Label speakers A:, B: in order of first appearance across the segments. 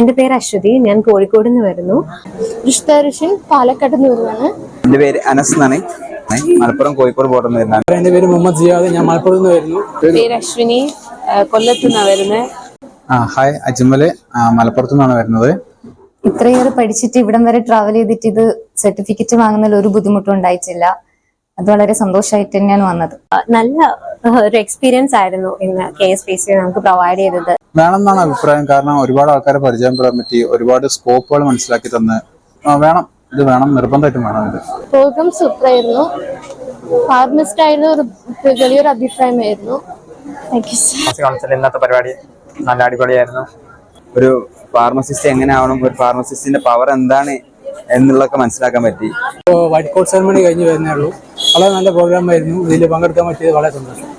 A: എന്റെ പേര് അശ്വതി ഞാൻ കോഴിക്കോട് നിന്ന് വരുന്നു.
B: ഋഷിൻ പാലക്കാട് നിന്ന് വരുവാണ്.
C: എന്റെ പേര് അനസ് എന്നാണ്. മലപ്പുറം കോഴിക്കോട് നിന്ന് വരുന്നതാണ്.
D: എന്റെ പേര് മുഹമ്മദ് ജിയാദ് ഞാൻ മലപ്പുറത്ത് നിന്ന് വരുന്നു.
B: പേര് അശ്വിനി കൊല്ലത്ത് നിന്നാണ് വരുന്നത്
C: ആ ഹായ് അജ്മൽ. മലപ്പുറത്ത് നിന്നാണ് വരുന്നത്.
E: ഇത്രയേറെ പഠിച്ചിട്ട് ഇവിടം വരെ ട്രാവൽ ചെയ്തിട്ട് ഇത് സർട്ടിഫിക്കറ്റ് വാങ്ങുന്നതിൽ ഒരു ബുദ്ധിമുട്ടും ഉണ്ടായിട്ടില്ല. അത് വളരെ സന്തോഷമായിട്ട് തന്നെയാണ് വന്നത്.
A: നല്ല ഒരു എക്സ്പീരിയൻസ് ആയിരുന്നു ഇന്ന് കെ എസ് പി സി നമുക്ക് പ്രൊവൈഡ് ചെയ്തത്.
C: വേണമെന്നാണ് അഭിപ്രായം. കാരണം ഒരുപാട് ആൾക്കാരെ പരിചയപ്പെടാൻ പറ്റി ഒരുപാട് സ്കോപ്പുകൾ മനസ്സിലാക്കി തന്ന്. ആ, വേണം. ഇത് വേണം. നിർബന്ധമായിട്ടും വേണം ഇത്.
B: പ്രോഗ്രാം സൂപ്പർ ആയിരുന്നു ഫാർമസിസ്റ്റ് ആയിരുന്നു ഒരു വലിയൊരു അഭിപ്രായമായിരുന്നു.
F: ഇന്നത്തെ പരിപാടി നല്ല അടിപൊളിയായിരുന്നു.
C: ഒരു ഫാർമസിസ്റ്റ് എങ്ങനെ ആവണം ഒരു ഫാർമസിസ്റ്റിന്റെ പവർ എന്താണ് എന്നുള്ളതൊക്കെ മനസ്സിലാക്കാൻ പറ്റി.
D: വൈറ്റ് കോട്ട് സെറമണി കഴിഞ്ഞു വരുന്നേ ഉള്ളൂ. വളരെ നല്ല പ്രോഗ്രാം ആയിരുന്നു. ഇതിൽ പങ്കെടുക്കാൻ പറ്റിയത് വളരെ സന്തോഷം.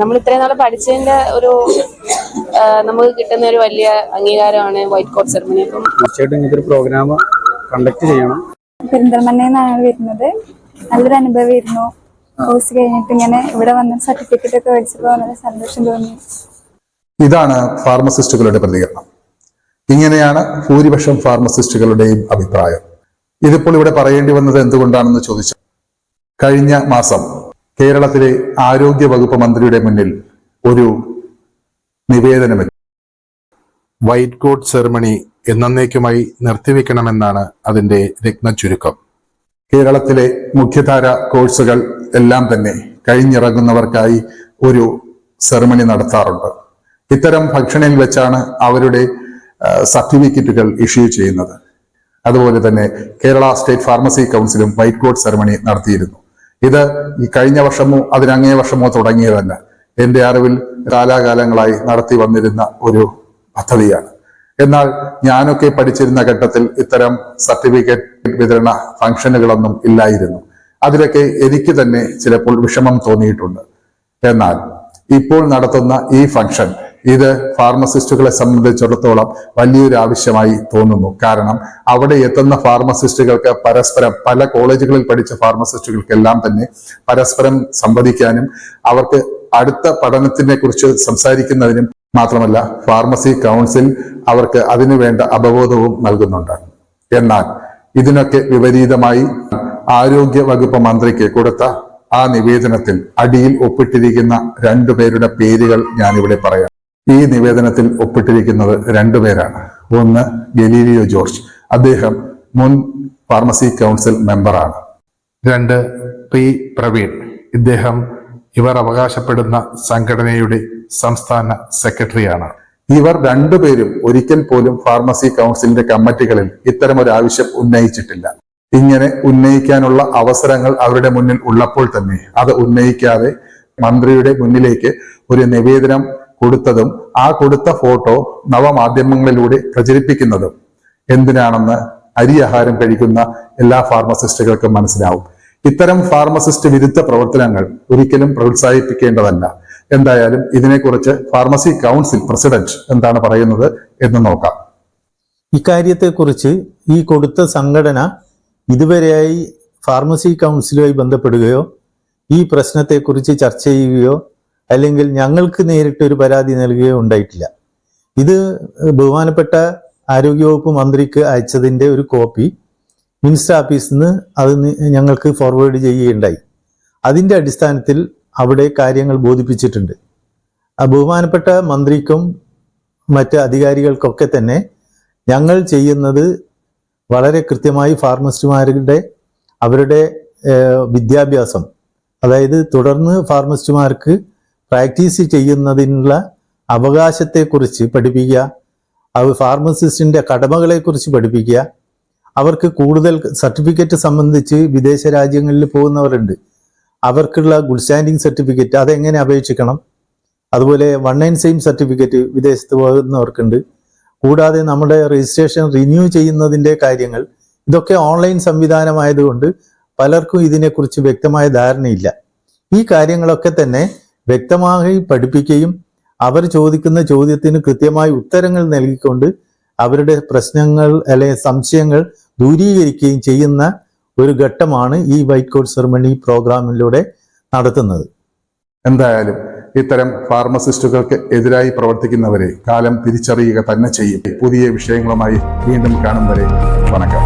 B: നമ്മൾ ഇത്രയും നാൾ പഠിച്ചതിന്റെ ഒരു നമുക്ക് കിട്ടുന്ന ഒരു വലിയ അംഗീകാരമാണ് വൈറ്റ് കോട്ട് സെറമണി. അപ്പം
C: തീർച്ചയായിട്ടും ഇങ്ങനത്തെ ഒരു പ്രോഗ്രാം കണ്ടക്ട് ചെയ്യണം.
G: പെരിന്തൽമണ്ണയിൽ നിന്നാണ് വരുന്നത്. നല്ലൊരു അനുഭവമായിരുന്നു കോഴ്സ് കഴിഞ്ഞിട്ട് ഇങ്ങനെ ഇവിടെ വന്ന സർട്ടിഫിക്കറ്റ് ഒക്കെ മേടിച്ചപ്പോൾ വളരെ സന്തോഷം തോന്നി.
H: ഇതാണ് ഫാർമസിസ്റ്റുകളുടെ പ്രതികരണം. ഇങ്ങനെയാണ് ഭൂരിപക്ഷം ഫാർമസിസ്റ്റുകളുടെയും അഭിപ്രായം. ഇതിപ്പോൾ ഇവിടെ പറയേണ്ടി വന്നത് എന്തുകൊണ്ടാണെന്ന് ചോദിച്ചു കഴിഞ്ഞ മാസം കേരളത്തിലെ ആരോഗ്യ വകുപ്പ് മന്ത്രിയുടെ മുന്നിൽ ഒരു നിവേദനമെത്തി വൈറ്റ് കോട്ട് സെറമണി എന്നേക്കുമായി നിർത്തിവെക്കണമെന്നാണ് അതിന്റെ രത്നചുരുക്കം കേരളത്തിലെ മുഖ്യധാര കോഴ്സുകൾ എല്ലാം തന്നെ കഴിഞ്ഞിറങ്ങുന്നവർക്കായി ഒരു സെറമണി നടത്താറുണ്ട്. ഇത്തരം ഭക്ഷണയിൽ വെച്ചാണ് അവരുടെ സർട്ടിഫിക്കറ്റുകൾ ഇഷ്യൂ ചെയ്യുന്നത്. അതുപോലെ തന്നെ കേരള സ്റ്റേറ്റ് ഫാർമസി കൗൺസിലും വൈറ്റ് കോട്ട് സെറമണി നടത്തിയിരുന്നു. ഇത് ഈ കഴിഞ്ഞ വർഷമോ അതിനങ്ങേ വർഷമോ തുടങ്ങിയതല്ല. എന്റെ അറിവിൽ കാലാകാലങ്ങളായി നടത്തി വന്നിരുന്ന ഒരു പദ്ധതിയാണ്. എന്നാൽ ഞാനൊക്കെ പഠിച്ചിരുന്ന ഘട്ടത്തിൽ ഇത്തരം സർട്ടിഫിക്കറ്റ് വിതരണ ഫംഗ്ഷനുകളൊന്നും ഇല്ലായിരുന്നു. അതിലൊക്കെ എനിക്ക് തന്നെ ചിലപ്പോൾ വിഷമം തോന്നിയിട്ടുണ്ട്. എന്നാൽ ഇപ്പോൾ നടത്തുന്ന ഈ ഫംഗ്ഷൻ ഇത് ഫാർമസിസ്റ്റുകളെ സംബന്ധിച്ചിടത്തോളം വലിയൊരു ആവശ്യമായി തോന്നുന്നു. കാരണം അവിടെ എത്തുന്ന ഫാർമസിസ്റ്റുകൾക്ക് പരസ്പരം പല കോളേജുകളിൽ പഠിച്ച ഫാർമസിസ്റ്റുകൾക്കെല്ലാം തന്നെ പരസ്പരം സംവദിക്കാനും അവർക്ക് അടുത്ത പഠനത്തിനെ കുറിച്ച് സംസാരിക്കുന്നതിനും മാത്രമല്ല ഫാർമസി കൗൺസിൽ അവർക്ക് അതിനു വേണ്ട അവബോധവും നൽകുന്നുണ്ട്. എന്നാൽ ഇതിനൊക്കെ വിപരീതമായി ആരോഗ്യ വകുപ്പ് മന്ത്രിക്ക് കൊടുത്ത ആ നിവേദനത്തിൽ അടിയിൽ ഒപ്പിട്ടിരിക്കുന്ന രണ്ടുപേരുടെ പേരുകൾ ഞാനിവിടെ പറയാം. ഈ നിവേദനത്തിൽ ഒപ്പിട്ടിരിക്കുന്നത് രണ്ടുപേരാണ് ഒന്ന് ഗലീലിയോ ജോർജ്. അദ്ദേഹം മുൻ ഫാർമസി കൗൺസിൽ മെമ്പറാണ്. രണ്ട് പി. പ്രവീൺ. ഇദ്ദേഹം ഇവർ അവകാശപ്പെടുന്ന സംഘടനയുടെ സംസ്ഥാന സെക്രട്ടറിയാണ്. ഇവർ രണ്ടുപേരും ഒരിക്കൽ പോലും ഫാർമസി കൗൺസിലിന്റെ കമ്മിറ്റികളിൽ ഇത്തരം ഒരു ആവശ്യം ഉന്നയിച്ചിട്ടില്ല. ഇങ്ങനെ ഉന്നയിക്കാനുള്ള അവസരങ്ങൾ അവരുടെ മുന്നിൽ ഉള്ളപ്പോൾ തന്നെ അത് ഉന്നയിക്കാതെ മന്ത്രിയുടെ മുന്നിലേക്ക് ഒരു നിവേദനം കൊടുത്തതും ആ കൊടുത്ത ഫോട്ടോ നവമാധ്യമങ്ങളിലൂടെ പ്രചരിപ്പിക്കുന്നതും. എന്തിനാണെന്ന് അരിയാഹാരം കഴിക്കുന്ന എല്ലാ ഫാർമസിസ്റ്റുകൾക്കും മനസ്സിലാവും. ഇത്തരം ഫാർമസിസ്റ്റ് വിരുദ്ധ പ്രവർത്തനങ്ങൾ ഒരിക്കലും പ്രോത്സാഹിപ്പിക്കേണ്ടതല്ല. എന്തായാലും ഇതിനെക്കുറിച്ച് ഫാർമസി കൗൺസിൽ പ്രസിഡന്റ് എന്താണ് പറയുന്നത് എന്ന് നോക്കാം.
I: ഇക്കാര്യത്തെക്കുറിച്ച് ഈ കൊടുത്ത സംഘടന ഇതുവരെയായി ഫാർമസി കൗൺസിലുമായി ബന്ധപ്പെടുകയോ ഈ പ്രശ്നത്തെക്കുറിച്ച് ചർച്ച ചെയ്യുകയോ അല്ലെങ്കിൽ ഞങ്ങൾക്ക് നേരിട്ട് ഒരു പരാതി നൽകുകയോ ഉണ്ടായിട്ടില്ല. ഇത് ബഹുമാനപ്പെട്ട ആരോഗ്യവകുപ്പ് മന്ത്രിക്ക് അയച്ചതിന്റെ ഒരു കോപ്പി മിനിസ്റ്റർ ഓഫീസിൽ നിന്ന് അത് ഞങ്ങൾക്ക് ഫോർവേഡ് ചെയ്യുകയുണ്ടായി. അതിന്റെ അടിസ്ഥാനത്തിൽ അവിടെ കാര്യങ്ങൾ ബോധിപ്പിച്ചിട്ടുണ്ട്. ബഹുമാനപ്പെട്ട മന്ത്രിക്കും മറ്റ് അധികാരികൾക്കൊക്കെ തന്നെ ഞങ്ങൾ ചെയ്യുന്നത് വളരെ കൃത്യമായി ഫാർമസിസ്റ്റുമാരുടെ അവരുടെ വിദ്യാഭ്യാസം അതായത് തുടർന്ന് ഫാർമസിസ്റ്റുമാർക്ക് പ്രാക്ടീസ് ചെയ്യുന്നതിനുള്ള അവകാശത്തെക്കുറിച്ച് പഠിപ്പിക്കുക. അവർ ഫാർമസിസ്റ്റിന്റെ കടമകളെക്കുറിച്ച് പഠിപ്പിക്കുക. അവർക്ക് കൂടുതൽ സർട്ടിഫിക്കറ്റ് സംബന്ധിച്ച് വിദേശ രാജ്യങ്ങളിൽ പോകുന്നവരുണ്ട്. അവർക്കുള്ള ഗുഡ് സ്റ്റാൻഡിങ് സർട്ടിഫിക്കറ്റ് അതെങ്ങനെ അപേക്ഷിക്കണം? അതുപോലെ വൺ നയൻ സെയിം സർട്ടിഫിക്കറ്റ് വിദേശത്ത് പോകുന്നവർക്കുണ്ട്. കൂടാതെ നമ്മുടെ രജിസ്ട്രേഷൻ റിന്യൂ ചെയ്യുന്നതിന്റെ കാര്യങ്ങൾ. ഇതൊക്കെ ഓൺലൈൻ സംവിധാനമായതുകൊണ്ട് പലർക്കും ഇതിനെക്കുറിച്ച് വ്യക്തമായ ധാരണയില്ല. ഈ കാര്യങ്ങളൊക്കെ തന്നെ വ്യക്തമായി പഠിപ്പിക്കുകയും അവർ ചോദിക്കുന്ന ചോദ്യത്തിന് കൃത്യമായി ഉത്തരങ്ങൾ നൽകിക്കൊണ്ട് അവരുടെ പ്രശ്നങ്ങൾ അല്ലെങ്കിൽ സംശയങ്ങൾ ദൂരീകരിക്കുകയും ചെയ്യുന്ന ഒരു ഘട്ടമാണ് ഈ വൈറ്റ് കോട്ട് സെറമണി പ്രോഗ്രാമിലൂടെ നടത്തുന്നത്.
H: എന്തായാലും ഇത്തരം ഫാർമസിസ്റ്റുകൾക്ക് എതിരായി പ്രവർത്തിക്കുന്നവരെ കാലം തിരിച്ചറിയുക തന്നെ ചെയ്യും. പുതിയ വിഷയങ്ങളുമായി വീണ്ടും കാണും വരെ. വണക്കം.